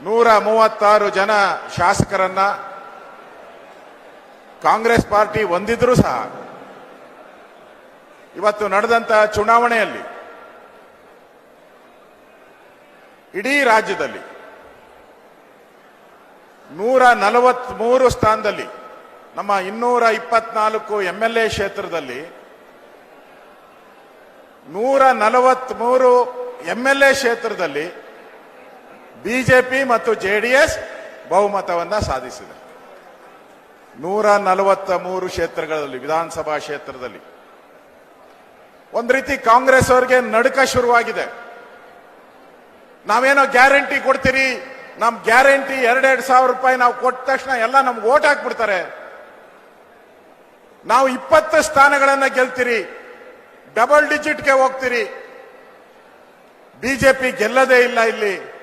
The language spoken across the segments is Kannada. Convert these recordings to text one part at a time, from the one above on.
ನೂರ ಮೂವತ್ತಾರು ಜನ ಶಾಸಕರನ್ನ ಕಾಂಗ್ರೆಸ್ ಪಾರ್ಟಿ ಹೊಂದಿದ್ರೂ ಸಹ ಇವತ್ತು ನಡೆದಂತಹ ಚುನಾವಣೆಯಲ್ಲಿ ಇಡೀ ರಾಜ್ಯದಲ್ಲಿ ನೂರ ನಲವತ್ಮೂರು ಸ್ಥಾನದಲ್ಲಿ ನಮ್ಮ ಇನ್ನೂರ ಇಪ್ಪತ್ನಾಲ್ಕು ಎಂ ಎಲ್ ಎ ಕ್ಷೇತ್ರದಲ್ಲಿ ನೂರ ನಲವತ್ಮೂರು ಎಂ ಎಲ್ ಎ ಕ್ಷೇತ್ರದಲ್ಲಿ ಬಿಜೆಪಿ ಮತ್ತು ಜೆಡಿಎಸ್ ಬಹುಮತವನ್ನ ಸಾಧಿಸಿದೆ. ನೂರ ನಲವತ್ತ ಮೂರು ಕ್ಷೇತ್ರಗಳಲ್ಲಿ, ವಿಧಾನಸಭಾ ಕ್ಷೇತ್ರದಲ್ಲಿ. ಒಂದು ರೀತಿ ಕಾಂಗ್ರೆಸ್ ಅವರಿಗೆ ನಡುಕ ಶುರುವಾಗಿದೆ. ನಾವೇನೋ ಗ್ಯಾರಂಟಿ ಕೊಡ್ತೀರಿ? ನಮ್ ಗ್ಯಾರಂಟಿ ಎರಡೆರಡು ಸಾವಿರ ರೂಪಾಯಿ ನಾವು ಕೊಟ್ಟ ತಕ್ಷಣ ಎಲ್ಲ ನಮ್ಗೆ ಓಟ್ ಹಾಕ್ಬಿಡ್ತಾರೆ. ನಾವು ಇಪ್ಪತ್ತು ಸ್ಥಾನಗಳನ್ನ ಗೆಲ್ತೀರಿ. ಡಬಲ್ ಡಿಜಿಟ್ಗೆ ಹೋಗ್ತೀರಿ. ಬಿಜೆಪಿ ಗೆಲ್ಲದೇ ಇಲ್ಲ ಇಲ್ಲಿ.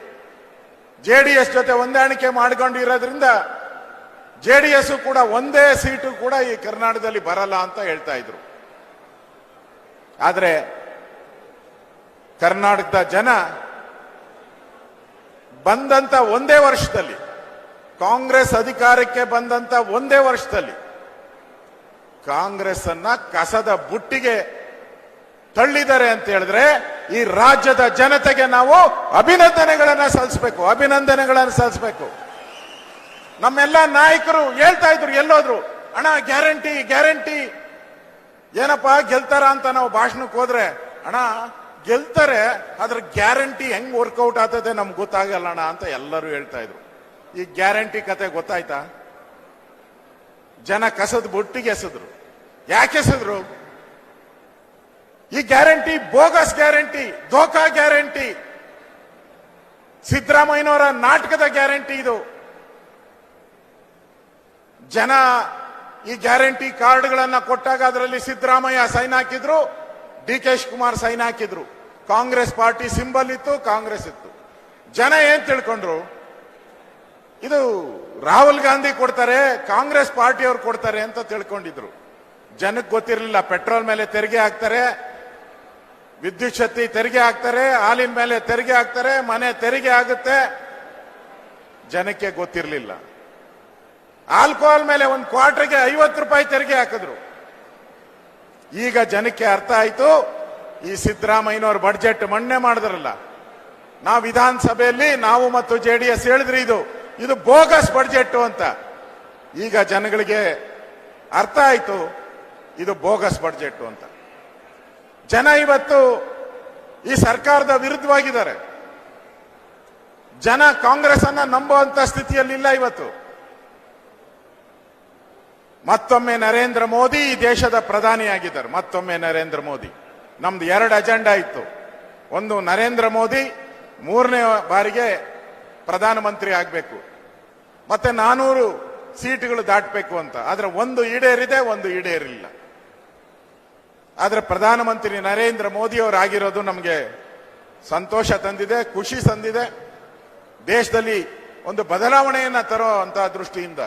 ಜೆಡಿಎಸ್ ಜೊತೆ ಹೊಂದಾಣಿಕೆ ಮಾಡಿಕೊಂಡಿರೋದ್ರಿಂದ ಎಸ್ ಕೂಡ ಒಂದೇ ಸೀಟು ಕೂಡ ಈ ಕರ್ನಾಟಕದಲ್ಲಿ ಬರಲ್ಲ ಅಂತ ಹೇಳ್ತಾ ಇದ್ರು. ಆದರೆ ಕರ್ನಾಟಕದ ಜನ ಬಂದಂತ ಒಂದೇ ವರ್ಷದಲ್ಲಿ, ಕಾಂಗ್ರೆಸ್ ಅಧಿಕಾರಕ್ಕೆ ಬಂದಂತ ಒಂದೇ ವರ್ಷದಲ್ಲಿ ಕಾಂಗ್ರೆಸ್ ಅನ್ನ ಕಸದ ಬುಟ್ಟಿಗೆ ತಳ್ಳಿದ್ದಾರೆ ಅಂತ ಹೇಳಿದ್ರೆ ಈ ರಾಜ್ಯದ ಜನತೆಗೆ ನಾವು ಅಭಿನಂದನೆಗಳನ್ನು ಸಲ್ಲಿಸಬೇಕು ಅಭಿನಂದನೆಗಳನ್ನು ಸಲ್ಲಿಸಬೇಕು. ನಮ್ಮೆಲ್ಲ ನಾಯಕರು ಹೇಳ್ತಾ ಇದ್ರು, ಎಲ್ಲೋದ್ರು, ಅಣ್ಣ, ಗ್ಯಾರಂಟಿ ಗ್ಯಾರಂಟಿ, ಏನಪ್ಪ, ಗೆಲ್ತಾರ ಅಂತ ನಾವು ಭಾಷಣಕ್ಕೆ ಹೋದ್ರೆ, ಅಣ್ಣ, ಗೆಲ್ತಾರೆ ಅದ್ರ ಗ್ಯಾರಂಟಿ ಹೆಂಗ್ ವರ್ಕೌಟ್ ಆಗ್ತದೆ ನಮ್ಗೆ ಗೊತ್ತಾಗಲ್ಲ ಅಣ್ಣ, ಅಂತ ಎಲ್ಲರೂ ಹೇಳ್ತಾ ಇದ್ರು. ಈ ಗ್ಯಾರಂಟಿ ಕತೆ ಗೊತ್ತಾಯ್ತಾ? ಜನ ಕಸದ ಬೊಟ್ಟಿಗೆ ಎಸೆದ್ರು. ಯಾಕೆ ಎಸೆದ್ರು? ಈ ಗ್ಯಾರಂಟಿ, ಬೋಗಸ್ ಗ್ಯಾರಂಟಿ, ಧೋಕಾ ಗ್ಯಾರಂಟಿ, ಸಿದ್ದರಾಮಯ್ಯನವರ ನಾಟಕದ ಗ್ಯಾರಂಟಿ ಇದು. ಜನ ಈ ಗ್ಯಾರಂಟಿ ಕಾರ್ಡ್ಗಳನ್ನ ಕೊಟ್ಟಾಗ ಅದರಲ್ಲಿ ಸಿದ್ದರಾಮಯ್ಯ ಸೈನ್ ಹಾಕಿದ್ರು, ಡಿ ಕೆ ಶಿವಕುಮಾರ್ ಸೈನ್ ಹಾಕಿದ್ರು. ಕಾಂಗ್ರೆಸ್ ಪಾರ್ಟಿ ಸಿಂಬಲ್ ಇತ್ತು, ಕಾಂಗ್ರೆಸ್ ಇತ್ತು. ಜನ ಏನ್ ತಿಳ್ಕೊಂಡ್ರು? ಇದು ರಾಹುಲ್ ಗಾಂಧಿ ಕೊಡ್ತಾರೆ, ಕಾಂಗ್ರೆಸ್ ಪಾರ್ಟಿಯವರು ಕೊಡ್ತಾರೆ ಅಂತ ತಿಳ್ಕೊಂಡಿದ್ರು. ಜನಕ್ಕೆ ಗೊತ್ತಿರಲಿಲ್ಲ, ಪೆಟ್ರೋಲ್ ಮೇಲೆ ತೆರಿಗೆ ಹಾಕ್ತಾರೆ ವಿದ್ಯುತ್ ಶಕ್ತಿ ತೆರಿಗೆ ಹಾಕ್ತಾರೆ, ಹಾಲಿನ ಮೇಲೆ ತೆರಿಗೆ ಹಾಕ್ತಾರೆ, ಮನೆ ತೆರಿಗೆ ಆಗುತ್ತೆ. ಜನಕ್ಕೆ ಗೊತ್ತಿರಲಿಲ್ಲ. ಆಲ್ಕೋಹಾಲ್ ಮೇಲೆ ಒಂದು ಕ್ವಾರ್ಟರ್ಗೆ ಐವತ್ತು ರೂಪಾಯಿ ತೆರಿಗೆ ಹಾಕಿದ್ರು. ಈಗ ಜನಕ್ಕೆ ಅರ್ಥ ಆಯ್ತು, ಈ ಸಿದ್ದರಾಮಯ್ಯನವ್ರ ಬಡ್ಜೆಟ್ ಮಣ್ಣೆ ಮಾಡಿದ್ರಲ್ಲ. ನಾವು ವಿಧಾನಸಭೆಯಲ್ಲಿ, ನಾವು ಮತ್ತು ಜೆ ಡಿ ಎಸ್ ಹೇಳಿದ್ರಿ ಇದು. ಇದು ಬೋಗಸ್ ಬಡ್ಜೆಟ್ ಅಂತ. ಈಗ ಜನಗಳಿಗೆ ಅರ್ಥ ಆಯ್ತು, ಇದು ಬೋಗಸ್ ಬಡ್ಜೆಟ್ ಅಂತ. ಜನ ಇವತ್ತು ಈ ಸರ್ಕಾರದ ವಿರುದ್ಧವಾಗಿದ್ದಾರೆ. ಜನ ಕಾಂಗ್ರೆಸ್ ಅನ್ನ ನಂಬುವಂತ ಸ್ಥಿತಿಯಲ್ಲಿಲ್ಲ ಇವತ್ತು. ಮತ್ತೊಮ್ಮೆ ನರೇಂದ್ರ ಮೋದಿ ಈ ದೇಶದ ಪ್ರಧಾನಿಯಾಗಿದ್ದಾರೆ. ಮತ್ತೊಮ್ಮೆ ನರೇಂದ್ರ ಮೋದಿ. ನಮ್ದು ಎರಡು ಅಜೆಂಡಾ ಇತ್ತು. ಒಂದು ನರೇಂದ್ರ ಮೋದಿ, ಮೂರನೇ ಬಾರಿಗೆ ಪ್ರಧಾನಮಂತ್ರಿ ಆಗಬೇಕು. ಮತ್ತೆ ನಾನೂರು ಸೀಟುಗಳು ದಾಟಬೇಕು ಅಂತ. ಆದ್ರೆ ಒಂದು ಈಡೇರಿದೆ, ಒಂದು ಈಡೇರಿಲ್ಲ. ಆದ್ರೆ ಪ್ರಧಾನಮಂತ್ರಿ ನರೇಂದ್ರ ಮೋದಿ ಅವರಾಗಿರೋದು ನಮಗೆ ಸಂತೋಷ ತಂದಿದೆ, ಖುಷಿ ತಂದಿದೆ. ದೇಶದಲ್ಲಿ ಒಂದು ಬದಲಾವಣೆಯನ್ನು ತರೋ ಅಂತ ದೃಷ್ಟಿಯಿಂದ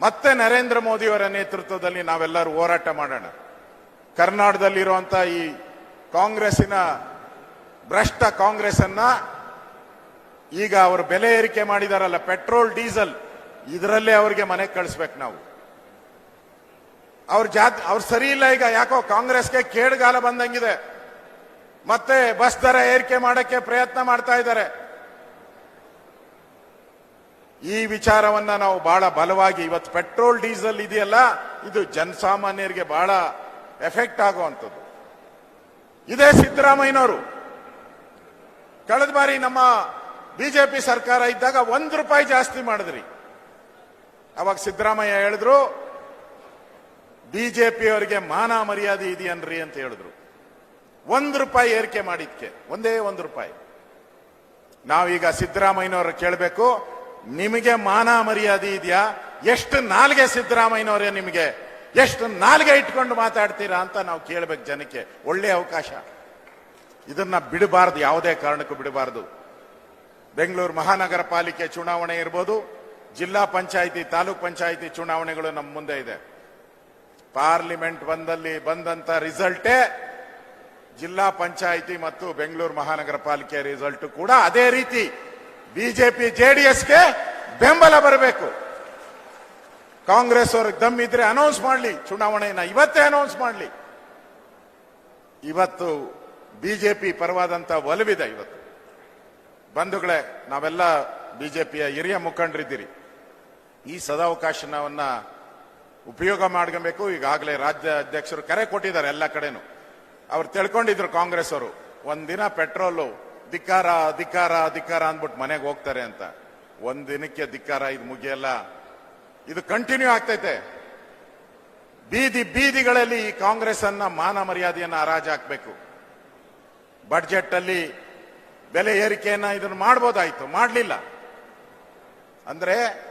ಮತ್ತೆ ನರೇಂದ್ರ ಮೋದಿಯವರ ನೇತೃತ್ವದಲ್ಲಿ ನಾವೆಲ್ಲರೂ ಹೋರಾಟ ಮಾಡೋಣ. ಕರ್ನಾಟಕದಲ್ಲಿರುವಂಥ ಈ ಕಾಂಗ್ರೆಸ್ಸಿನ ಭ್ರಷ್ಟ ಕಾಂಗ್ರೆಸ್ ಅನ್ನ ಈಗ ಅವರು ಬೆಲೆ ಏರಿಕೆ ಮಾಡಿದಾರಲ್ಲ, ಪೆಟ್ರೋಲ್, ಡೀಸೆಲ್, ಇದರಲ್ಲೇ ಅವರಿಗೆ ಮನೆಗೆ ಕಳಿಸ್ಬೇಕು ನಾವು. ಅವ್ರ ಜಾತ್ ಅವ್ರು ಸರಿ ಇಲ್ಲ ಈಗ, ಯಾಕೋ ಕಾಂಗ್ರೆಸ್ಗೆ ಕೇಡುಗಾಲ ಬಂದಂಗಿದೆ. ಮತ್ತೆ ಬಸ್ ದರ ಏರಿಕೆ ಮಾಡಕ್ಕೆ ಪ್ರಯತ್ನ ಮಾಡ್ತಾ ಇದ್ದಾರೆ. ಈ ವಿಚಾರವನ್ನ ನಾವು ಬಹಳ ಬಲವಾಗಿ ಇವತ್ತು ಪೆಟ್ರೋಲ್, ಡೀಸೆಲ್ ಇದೆಯಲ್ಲ, ಇದು ಜನಸಾಮಾನ್ಯರಿಗೆ ಬಹಳ ಎಫೆಕ್ಟ್ ಆಗುವಂಥದ್ದು. ಇದೇ ಸಿದ್ದರಾಮಯ್ಯನವರು, ಕಳೆದ ಬಾರಿ ನಮ್ಮ ಬಿಜೆಪಿ ಸರ್ಕಾರ ಇದ್ದಾಗ ಒಂದು ರೂಪಾಯಿ ಜಾಸ್ತಿ ಮಾಡಿದ್ರಿ. ಅವಾಗ ಸಿದ್ದರಾಮಯ್ಯ ಹೇಳಿದ್ರು ಬಿಜೆಪಿ ಅವರಿಗೆ ಮಾನ ಮರ್ಯಾದೆ ಇದೆಯನ್ರಿ ಅಂತ ಹೇಳಿದ್ರು. ಒಂದು ರೂಪಾಯಿ ಏರಿಕೆ ಮಾಡಿದ್ಕೆ. ಒಂದೇ ಒಂದು ರೂಪಾಯಿ. ನಾವೀಗ ಸಿದ್ದರಾಮಯ್ಯನವ್ರ ಕೇಳಬೇಕು, ನಿಮಗೆ ಮಾನ ಮರ್ಯಾದೆ ಇದೆಯಾ? ಎಷ್ಟು ನಾಲ್ಗೆ ಸಿದ್ದರಾಮಯ್ಯನವರೇ ನಿಮಗೆ? ಎಷ್ಟು ನಾಲ್ಗೆ ಇಟ್ಕೊಂಡು ಮಾತಾಡ್ತೀರಾ ಅಂತ ನಾವು ಕೇಳಬೇಕು ಜನಕ್ಕೆ. ಒಳ್ಳೆ ಅವಕಾಶ. ಇದನ್ನ ಬಿಡಬಾರದು, ಯಾವುದೇ ಕಾರಣಕ್ಕೂ ಬಿಡಬಾರದು. ಬೆಂಗಳೂರು ಮಹಾನಗರ ಪಾಲಿಕೆ ಚುನಾವಣೆ ಇರ್ಬೋದು, ಜಿಲ್ಲಾ ಪಂಚಾಯಿತಿ, ತಾಲೂಕ್ ಪಂಚಾಯಿತಿ ಚುನಾವಣೆಗಳು ನಮ್ಮ ಮುಂದೆ ಇದೆ. ಪಾರ್ಲಿಮೆಂಟ್ ಬಂದಲ್ಲಿ ಬಂದಂತ ರಿಸಲ್ಟೇ ಜಿಲ್ಲಾ ಪಂಚಾಯಿತಿ ಮತ್ತು ಬೆಂಗಳೂರು ಮಹಾನಗರ ಪಾಲಿಕೆ ರಿಸಲ್ಟ್ ಕೂಡ ಅದೇ ರೀತಿ ಬಿಜೆಪಿ, ಜೆಡಿಎಸ್ಗೆ ಬೆಂಬಲ ಬರಬೇಕು. ಕಾಂಗ್ರೆಸ್ ಅವ್ರಿಗೆ ಇದ್ರೆ ಅನೌನ್ಸ್ ಮಾಡಲಿ, ಚುನಾವಣೆಯನ್ನ ಇವತ್ತೇ ಅನೌನ್ಸ್ ಮಾಡಲಿ. ಇವತ್ತು ಬಿಜೆಪಿ ಪರವಾದಂತ ಒಲವಿದೆ ಇವತ್ತು. ಬಂಧುಗಳೇ, ನಾವೆಲ್ಲ ಬಿಜೆಪಿಯ ಹಿರಿಯ ಮುಖಂಡರಿದ್ದೀರಿ. ಈ ಸದಾವಕಾಶವನ್ನ ಉಪಯೋಗ ಮಾಡ್ಕೊಬೇಕು. ಈಗಾಗಲೇ ರಾಜ್ಯ ಅಧ್ಯಕ್ಷರು ಕರೆ ಕೊಟ್ಟಿದ್ದಾರೆ ಎಲ್ಲ ಕಡೆನು. ಅವ್ರು ತಿಳ್ಕೊಂಡಿದ್ರು ಕಾಂಗ್ರೆಸ್ ಅವರು. ಒಂದಿನ ಪೆಟ್ರೋಲು ಧಿಕ್ಕಾರ ಧಿಕ್ಕಾರ ಧಿಕ್ಕಾರ ಅಂದ್ಬಿಟ್ಟು ಮನೆಗೆ ಹೋಗ್ತಾರೆ ಅಂತ. ಒಂದಿನಕ್ಕೆ ದಿನಕ್ಕೆ ಧಿಕ್ಕಾರ, ಇದು ಮುಗಿಯಲ್ಲ. ಇದು ಕಂಟಿನ್ಯೂ ಆಗ್ತೈತೆ. ಬೀದಿ ಬೀದಿಗಳಲ್ಲಿ ಈ ಕಾಂಗ್ರೆಸ್ ಅನ್ನ ಮಾನ ಮರ್ಯಾದೆಯನ್ನ ಹರಾಜು ಹಾಕ್ಬೇಕು. ಬಡ್ಜೆಟ್ ಅಲ್ಲಿ ಬೆಲೆ ಏರಿಕೆಯನ್ನ ಇದನ್ನು ಮಾಡ್ಬೋದಾಯ್ತು. ಮಾಡಲಿಲ್ಲ. ಅಂದ್ರೆ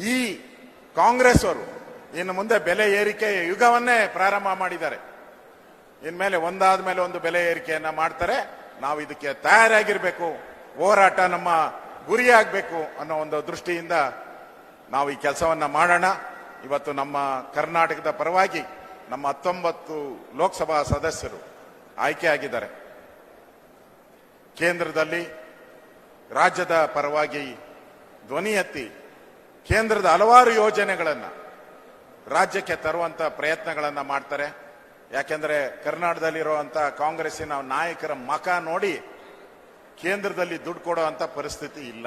ಈ ಕಾಂಗ್ರೆಸ್ ಅವರು ಇನ್ನು ಮುಂದೆ ಬೆಲೆ ಏರಿಕೆ ಯುಗವನ್ನೇ ಪ್ರಾರಂಭ ಮಾಡಿದ್ದಾರೆ. ಇನ್ಮೇಲೆ ಒಂದಾದ ಮೇಲೆ ಒಂದು ಬೆಲೆ ಏರಿಕೆಯನ್ನ ಮಾಡ್ತಾರೆ. ನಾವು ಇದಕ್ಕೆ ತಯಾರಾಗಿರ್ಬೇಕು. ಹೋರಾಟ ನಮ್ಮ ಗುರಿಯಾಗಬೇಕು ಅನ್ನೋ ಒಂದು ದೃಷ್ಟಿಯಿಂದ ನಾವು ಈ ಕೆಲಸವನ್ನ ಮಾಡೋಣ. ಇವತ್ತು ನಮ್ಮ ಕರ್ನಾಟಕದ ಪರವಾಗಿ ನಮ್ಮ ಹತ್ತೊಂಬತ್ತು ಲೋಕಸಭಾ ಸದಸ್ಯರು ಆಯ್ಕೆ ಆಗಿದ್ದಾರೆ ಕೇಂದ್ರದಲ್ಲಿ ರಾಜ್ಯದ ಪರವಾಗಿ ಧ್ವನಿ ಎತ್ತಿ ಕೇಂದ್ರದ ಹಲವಾರು ಯೋಜನೆಗಳನ್ನು ರಾಜ್ಯಕ್ಕೆ ತರುವಂತ ಪ್ರಯತ್ನಗಳನ್ನು ಮಾಡ್ತಾರೆ. ಯಾಕೆಂದ್ರೆ ಕರ್ನಾಟಕದಲ್ಲಿರುವಂತ ಕಾಂಗ್ರೆಸ್ಸಿನ ನಾಯಕರ ಮಖ ನೋಡಿ ಕೇಂದ್ರದಲ್ಲಿ ದುಡ್ಡು ಕೊಡುವಂತ ಪರಿಸ್ಥಿತಿ ಇಲ್ಲ.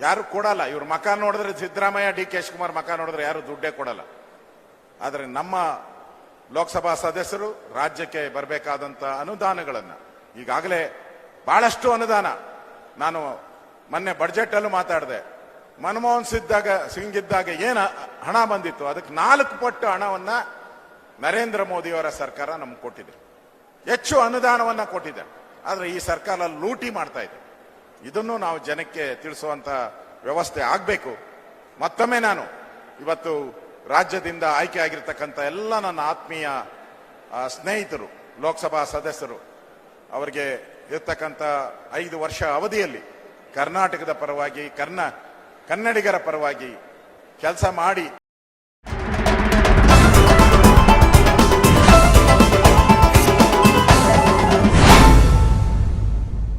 ಯಾರು ಕೊಡಲ್ಲ, ಇವ್ರ ಮಖ ನೋಡಿದ್ರೆ ಸಿದ್ದರಾಮಯ್ಯ, ಡಿ ಕೆ ಶಿವಕುಮಾರ್ ಮಖ ನೋಡಿದ್ರೆ ಯಾರು ದುಡ್ಡೇ ಕೊಡಲ್ಲ. ಆದರೆ ನಮ್ಮ ಲೋಕಸಭಾ ಸದಸ್ಯರು ರಾಜ್ಯಕ್ಕೆ ಬರಬೇಕಾದಂತ ಅನುದಾನಗಳನ್ನು ಈಗಾಗಲೇ ಬಹಳಷ್ಟು ಅನುದಾನ. ನಾನು ಮೊನ್ನೆ ಬಡ್ಜೆಟ್ ಅಲ್ಲೂ ಮಾತಾಡಿದೆ. ಮನಮೋಹನ್ ಸಿದ್ದಾಗ ಸಿಂಗ್ ಇದ್ದಾಗ ಏನು ಹಣ ಬಂದಿತ್ತು? ಅದಕ್ಕೆ ನಾಲ್ಕು ಪಟ್ಟು ಹಣವನ್ನ ನರೇಂದ್ರ ಮೋದಿಯವರ ಸರ್ಕಾರ ನಮ್ಗೆ ಕೊಟ್ಟಿದೆ. ಹೆಚ್ಚು ಅನುದಾನವನ್ನ ಕೊಟ್ಟಿದೆ. ಆದ್ರೆ ಈ ಸರ್ಕಾರ ಲೂಟಿ ಮಾಡ್ತಾ ಇದೆ. ಇದನ್ನು ನಾವು ಜನಕ್ಕೆ ತಿಳಿಸುವಂತ ವ್ಯವಸ್ಥೆ ಆಗಬೇಕು. ಮತ್ತೊಮ್ಮೆ ನಾನು ಇವತ್ತು ರಾಜ್ಯದಿಂದ ಆಯ್ಕೆ ಆಗಿರ್ತಕ್ಕಂಥ ಎಲ್ಲ ನನ್ನ ಆತ್ಮೀಯ ಸ್ನೇಹಿತರು, ಲೋಕಸಭಾ ಸದಸ್ಯರು, ಅವರಿಗೆ ಇರ್ತಕ್ಕಂಥ ಐದು ವರ್ಷ ಅವಧಿಯಲ್ಲಿ ಕರ್ನಾಟಕದ ಪರವಾಗಿ ಕರ್ನಾ ಕನ್ನಡಿಗರ ಪರವಾಗಿ ಕೆಲಸ ಮಾಡಿ